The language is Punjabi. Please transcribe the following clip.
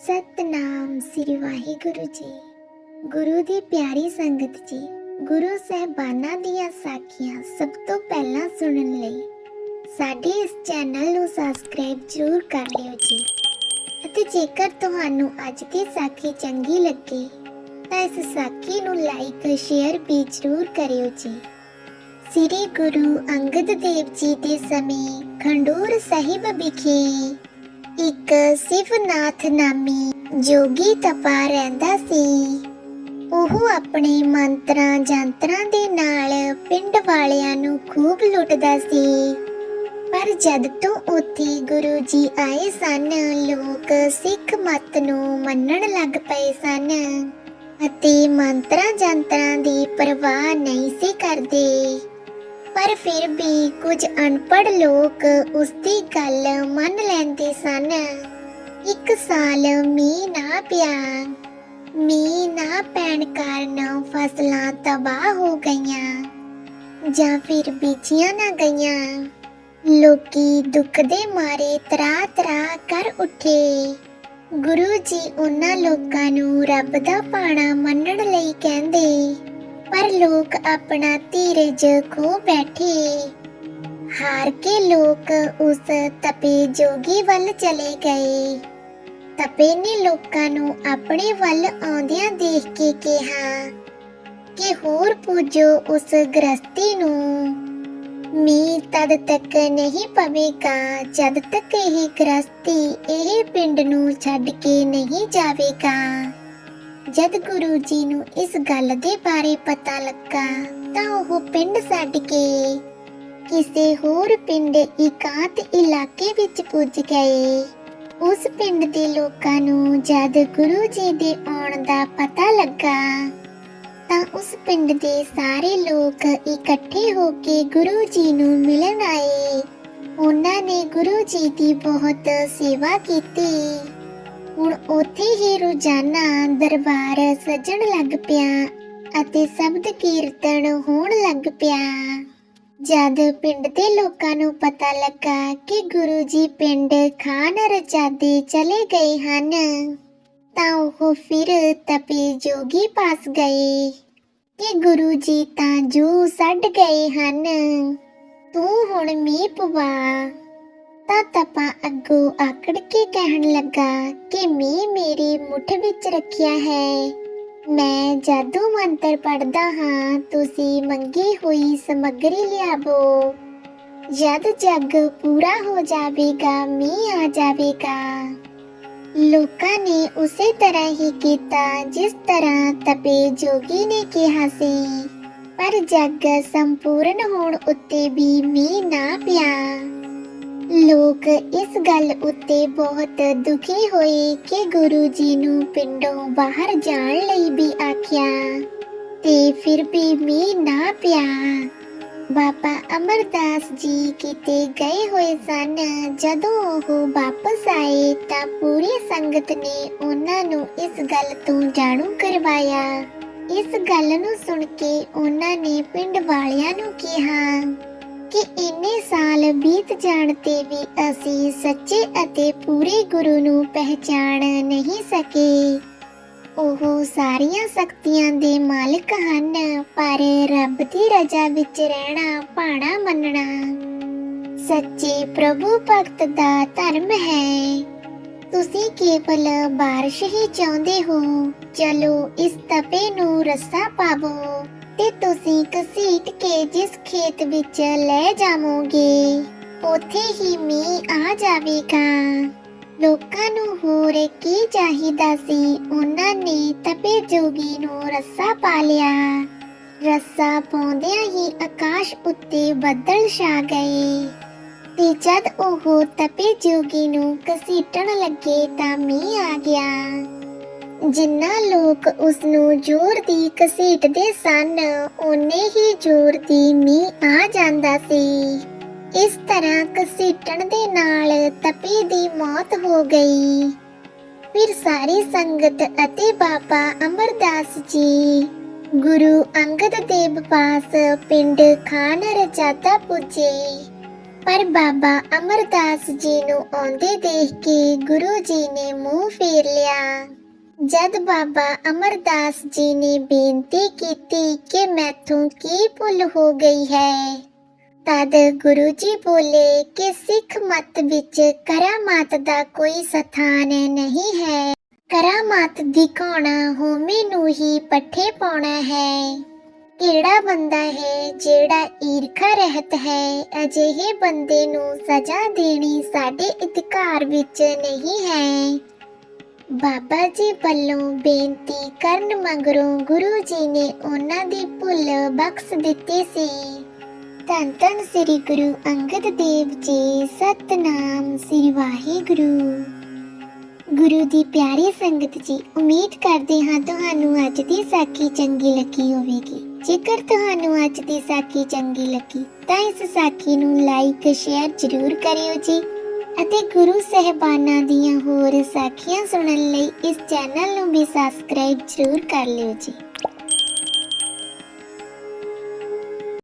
ਸਤਨਾਮ ਸ੍ਰੀ ਵਾਹਿਗੁਰੂ ਜੀ। ਗੁਰੂ ਦੀ ਪਿਆਰੀ ਸੰਗਤ ਜੀ, ਗੁਰੂ ਸਹਿਬਾਨਾਂ ਦੀਆਂ ਸਾਖੀਆਂ ਸਭ ਤੋਂ ਪਹਿਲਾਂ ਸੁਣਨ ਲਈ ਸਾਡੇ ਇਸ ਚੈਨਲ ਨੂੰ ਸਬਸਕ੍ਰਾਈਬ ਜ਼ਰੂਰ ਕਰ ਲਿਓ ਜੀ। ਅਤੇ ਜੇਕਰ ਤੁਹਾਨੂੰ ਅੱਜ ਦੀ ਸਾਖੀ ਚੰਗੀ ਲੱਗੇ, ਤਾਂ ਇਸ ਸਾਖੀ ਨੂੰ ਲਾਈਕ ਸ਼ੇਅਰ ਵੀ ਜ਼ਰੂਰ ਕਰਿਓ ਜੀ। ਸ੍ਰੀ ਗੁਰੂ ਅੰਗਦ ਦੇਵ ਜੀ ਦੇ ਸਮੇਂ ਖੰਡੂਰ ਸਾਹਿਬ ਵਿਖੇ ਇੱਕ ਸਿਵਨਾਥ ਨਾਮੀ ਜੋਗੀ ਤਪਾ ਰਹਿੰਦਾ ਸੀ। ਉਹ ਆਪਣੇ ਮੰਤਰਾਂ ਜੰਤਰਾਂ ਦੇ ਨਾਲ ਪਿੰਡ ਵਾਲਿਆਂ ਨੂੰ ਖੂਬ ਲੁੱਟਦਾ ਸੀ। ਪਰ ਜਦ ਤੋਂ ਉੱਥੇ ਗੁਰੂ ਜੀ ਆਏ ਸਨ, ਲੋਕ ਸਿੱਖ ਮਤ ਨੂੰ ਮੰਨਣ ਲੱਗ ਪਏ ਸਨ ਅਤੇ ਮੰਤਰਾਂ ਜੰਤਰਾਂ ਦੀ ਪਰਵਾਹ ਨਹੀਂ ਸੀ ਕਰਦੇ। ਪਰ ਫਿਰ ਵੀ ਕੁਝ ਅਨਪੜ੍ਹ ਲੋਕ ਉਸ ਦੀ ਗੱਲ ਮੰਨ ਇੱਕ ਸਾਲ ਮੀਂਹ ਨਾ ਪਿਆ। ਮੀਂਹ ਨਾ ਪੈਣ ਕਾਰਨ ਫਸਲਾਂ ਤਬਾਹ ਹੋ ਗਈਆਂ ਜਾਂ ਫਿਰ ਬੀਜੀਆਂ ਨਾ ਗਈਆਂ। ਲੋਕੀ ਦੁੱਖ ਦੇ ਮਾਰੇ ਤਰਾ ਤਰਾ ਕਰ ਉੱਠੇ। ਗੁਰੂ ਜੀ ਉਹਨਾਂ ਲੋਕਾਂ ਨੂੰ ਰੱਬ ਦਾ ਪਾਣਾ ਮੰਨਣ ਲਈ ਕਹਿੰਦੇ, ਪਰ ਲੋਕ ਆਪਣਾ ਧੀਰਜ ਖੋ ਬੈਠੇ। ਹਾਰ ਕੇ ਲੋਕ ਉਸ ਤਪੇ ਜੋਗੀ ਵੱਲ ਚਲੇ ਗਏ। ਤਪੇ ਨੇ ਲੋਕਾਂ ਨੂੰ ਆਪਣੇ ਵੱਲ ਆਉਂਦਿਆਂ ਦੇਖ ਕੇ ਕਿਹਾ ਕਿ ਹੋਰ ਪੂਜੋ ਉਸ ਗ੍ਰਸਤੀ ਨੂੰ। ਮੀਂਹ ਤਦ ਤੱਕ ਨਹੀਂ ਪਵੇਗਾ ਜਦ ਤੱਕ ਇਹ ਗ੍ਰਸਤੀ ਇਹ ਪਿੰਡ ਨੂੰ ਛੱਡ ਕੇ ਨਹੀਂ ਜਾਵੇਗਾ। ਜਦ ਗੁਰੂ ਜੀ ਨੂੰ ਇਸ ਗੱਲ ਦੇ ਬਾਰੇ ਪਤਾ ਲੱਗਾ ਤਾਂ ਉਹ ਪਿੰਡ ਛੱਡ ਕੇ ਕਿਸੇ ਹੋਰ ਪਿੰਡ ਇਕਾਂਤ ਇਲਾਕੇ ਵਿੱਚ ਪੁੱਜ ਗਏ। ਉਸ ਪਿੰਡ ਦੇ ਲੋਕਾਂ ਨੂੰ ਜਦ ਗੁਰੂ ਜੀ ਦੇ ਆਉਣ ਦਾ ਪਤਾ ਲੱਗਾ, ਤਾਂ ਉਸ ਪਿੰਡ ਦੇ ਸਾਰੇ ਲੋਕ ਇਕੱਠੇ ਹੋ ਕੇ ਗੁਰੂ ਜੀ ਨੂੰ ਮਿਲਣ ਆਏ। ਉਹਨਾਂ ਨੇ ਗੁਰੂ ਜੀ ਦੀ ਬਹੁਤ ਸੇਵਾ ਕੀਤੀ। ਹੁਣ ਉੱਥੇ ਹੀ ਰੋਜ਼ਾਨਾ ਦਰਬਾਰ ਸਜਣ ਲੱਗ ਪਿਆ ਅਤੇ ਸ਼ਬਦ ਕੀਰਤਨ ਹੋਣ ਲੱਗ ਪਿਆ। ਜਦ ਪਿੰਡ ਦੇ ਲੋਕਾਂ ਨੂੰ ਪਤਾ ਲੱਗਾ ਕਿ ਗੁਰੂ ਜੀ ਪਿੰਡ ਖਾਨ ਰਜਾਦੇ ਚਲੇ ਗਏ ਹਨ, ਤਾਂ ਉਹ ਫਿਰ ਤਪੀ ਜੋਗੀ ਪਾਸ ਗਏ ਕਿ ਗੁਰੂ ਜੀ ਤਾਂ ਜੂ ਛੱਡ ਗਏ ਹਨ। ਤੂੰ ਹੁਣ ਮੀਂਹ ਪਵਾ। ਤਾਂ ਤਪਾ ਅੱਗੋਂ ਆਕੜ ਕੇ ਕਹਿਣ ਲੱਗਾ ਕਿ ਮੀਂਹ ਮੇਰੀ ਮੁੱਠ ਵਿੱਚ ਰੱਖਿਆ ਹੈ। ਮੈਂ ਜਾਦੂ ਮੰਤਰ ਪੜਦਾ ਹਾਂ, ਤੁਸੀਂ ਮੰਗੀ ਹੋਈ ਸਮੱਗਰੀ ਲਿਆਵੋ। ਜਦ ਜੱਗ ਪੂਰਾ ਹੋ ਜਾਵੇਗਾ, ਮੀਂਹ ਆ ਜਾਵੇਗਾ। ਲੋਕਾਂ ਨੇ ਉਸੇ ਤਰ੍ਹਾਂ ਹੀ ਕੀਤਾ, ਜਿਸ ਤਰ੍ਹਾਂ ਤਪੇ ਜੋਗੀ ਨੇ ਕਿਹਾ ਸੀ। ਪਰ ਜੱਗ ਸੰਪੂਰਨ ਹੋਣ ਉੱਤੇ ਵੀ ਮੀਂਹ ਨਾ ਪਿਆ। ਲੋਕ ਇਸ ਗੱਲ ਉੱਤੇ ਬਹੁਤ ਦੁਖੀ ਹੋਏ ਕਿ ਗੁਰੂ ਜੀ ਨੂੰ ਪਿੰਡੋਂ ਬਾਹਰ ਜਾਣ ਲਈ ਵੀ ਆਖਿਆ, ਤੇ ਫਿਰ ਵੀ ਮੀਂਹ ਨਾ ਪਿਆ। ਬਾਬਾ ਅਮਰਦਾਸ ਜੀ ਕਿਤੇ ਗਏ ਹੋਏ ਸਨ। ਜਦੋਂ ਉਹ ਵਾਪਸ ਆਏ ਤਾਂ ਪੂਰੀ ਸੰਗਤ ਨੇ ਉਹਨਾਂ ਨੂੰ ਇਸ ਗੱਲ ਤੋਂ ਜਾਣੂ ਕਰਵਾਇਆ। ਇਸ ਗੱਲ ਨੂੰ ਸੁਣ ਕੇ ਉਹਨਾਂ ਨੇ ਪਿੰਡ ਵਾਲਿਆਂ ਨੂੰ ਕਿਹਾ ਕਿ ਇੰਨੇ ਸਾਲ ਬੀਤ ਜਾਣ ਤੇ ਵੀ ਅਸੀਂ ਸੱਚੇ ਅਤੇ ਪੂਰੇ ਗੁਰੂ ਨੂੰ ਪਹਿਚਾਣ ਨਹੀਂ ਸਕੇ। ਉਹ ਸਾਰੀਆਂ ਸ਼ਕਤੀਆਂ ਦੇ ਮਾਲਕ ਹਨ, ਪਰ ਰੱਬ ਦੀ ਰਜ਼ਾ ਵਿੱਚ ਰਹਿਣਾ ਭਾਣਾ ਮੰਨਣਾ। ਸੱਚੇ ਪ੍ਰਭੂ ਭਗਤ ਦਾ ਧਰਮ ਹੈ। ਤੁਸੀਂ ਕੇਵਲ ਬਾਰਿਸ਼ ਹੀ ਚਾਹੁੰਦੇ ਹੋ, ਚਲੋ ਇਸ ਤਪੇ ਨੂੰ ਰੱਸਾ ਪਾਵੋ। ਤੇ ਤੁਸੀਂ ਘਸੀਟ ਕੇ ਜਿਸ ਖੇਤ ਵਿੱਚ ਲੈ ਜਾਵੋਗੇ, ਉੱਥੇ ਹੀ ਮੀਂਹ ਆ ਜਾਵੇਗਾ। ਲੋਕਾਂ ਨੂੰ ਹੋਰ ਕੀ ਚਾਹੀਦਾ ਸੀ? ਉਹਨਾਂ ਨੇ ਤਪੇ ਜੋਗੀ ਨੂੰ ਰੱਸਾ ਪਾ ਲਿਆ। ਰੱਸਾ ਪਾਉਂਦਿਆਂ ਹੀ ਆਕਾਸ਼ ਉੱਤੇ ਬੱਦਲ ਛਾ ਗਏ। ਤੇ ਜਦ ਉਹ ਤਪੇ ਜੋਗੀ ਨੂੰ ਘਸੀਟਣ ਲੱਗੇ ਤਾਂ ਮੀਂਹ ਆ ਗਿਆ। ਜਿੰਨਾ ਲੋਕ ਉਸ ਨੂੰ ਜ਼ੋਰ ਦੀ ਘਸੀਟਦੇ ਸਨ, ਓਨੇ ਹੀ ਜ਼ੋਰ ਦੀ ਮੀਂਹ ਆ ਜਾਂਦਾ ਸੀ। ਇਸ ਤਰ੍ਹਾਂ ਘਸੀਟਣ ਦੇ ਨਾਲ ਤਪੀ ਦੀ ਮੌਤ ਹੋ ਗਈ। ਫਿਰ ਸਾਰੀ ਸੰਗਤ ਅਤੇ ਬਾਬਾ ਅਮਰਦਾਸ ਜੀ, ਗੁਰੂ ਅੰਗਦ ਦੇਵ ਪਾਸ ਪਿੰਡ ਖਾਨ ਰਜਾਦਾ ਪੁੱਜੇ। ਪਰ ਬਾਬਾ ਅਮਰਦਾਸ ਜੀ ਨੂੰ ਆਉਂਦੇ ਦੇਖ ਕੇ ਗੁਰੂ ਜੀ ਨੇ ਮੂੰਹ ਫੇਰ ਲਿਆ। ਜਦ ਬਾਬਾ ਅਮਰਦਾਸ ਜੀ ਨੇ ਬੇਨਤੀ ਕੀਤੀ ਕਿ ਮੈਥੋਂ ਕੀ ਭੁੱਲ ਹੋ ਗਈ ਹੈ, ਤਦ ਗੁਰੂ ਜੀ ਬੋਲੇ ਕਿ ਸਿੱਖ ਮਤ ਵਿੱਚ ਕਰਾਮਾਤ ਦਾ ਕੋਈ ਸਥਾਨ ਨਹੀਂ ਹੈ। ਕਰਾਮਾਤ ਦਿਖਾਉਣਾ ਹੋਮੇ ਨੂੰ ਹੀ ਪੱਠੇ ਪਾਉਣਾ ਹੈ। ਕਿਹੜਾ ਬੰਦਾ ਹੈ ਜਿਹੜਾ ਈਰਖਾ ਰਹਿਤ ਹੈ, ਅਜਿਹੇ ਬੰਦੇ ਨੂੰ ਸਜ਼ਾ ਦੇਣੀ ਸਾਡੇ ਅਧਿਕਾਰ ਵਿੱਚ ਨਹੀਂ ਹੈ। ਬਾਬਾ ਜੀ ਵੱਲੋਂ ਬੇਨਤੀ ਕਰਨ ਮਗਰੋਂ ਗੁਰੂ ਜੀ ਨੇ ਉਹਨਾਂ ਦੀ ਭੁੱਲ ਬਖਸ਼ ਦਿੱਤੀ ਸੀ। ਧੰਨ ਧੰਨ ਸ੍ਰੀ ਗੁਰੂ ਅੰਗਦ ਦੇਵ ਜੀ, ਸਤਨਾਮ ਸ੍ਰੀ ਵਾਹਿਗੁਰੂ। ਗੁਰੂ ਦੀ ਪਿਆਰੀ ਸੰਗਤ ਜੀ, ਉਮੀਦ ਕਰਦੇ ਹਾਂ ਤੁਹਾਨੂੰ ਅੱਜ ਦੀ ਸਾਖੀ ਚੰਗੀ ਲੱਗੀ ਹੋਵੇਗੀ। ਜੇਕਰ ਤੁਹਾਨੂੰ ਅੱਜ ਦੀ ਸਾਖੀ ਚੰਗੀ ਲੱਗੀ, ਤਾਂ ਇਸ ਸਾਖੀ ਨੂੰ ਲਾਈਕ ਸ਼ੇਅਰ ਜ਼ਰੂਰ ਕਰਿਓ ਜੀ। ਅਤੇ ਗੁਰੂ ਸਹਿਬਾਨਾਂ ਦੀਆਂ ਹੋਰ ਸਾਖੀਆਂ ਸੁਣਨ ਲਈ ਇਸ ਚੈਨਲ ਨੂੰ ਵੀ ਸਬਸਕ੍ਰਾਈਬ ਜ਼ਰੂਰ ਕਰ ਲਿਓ ਜੀ।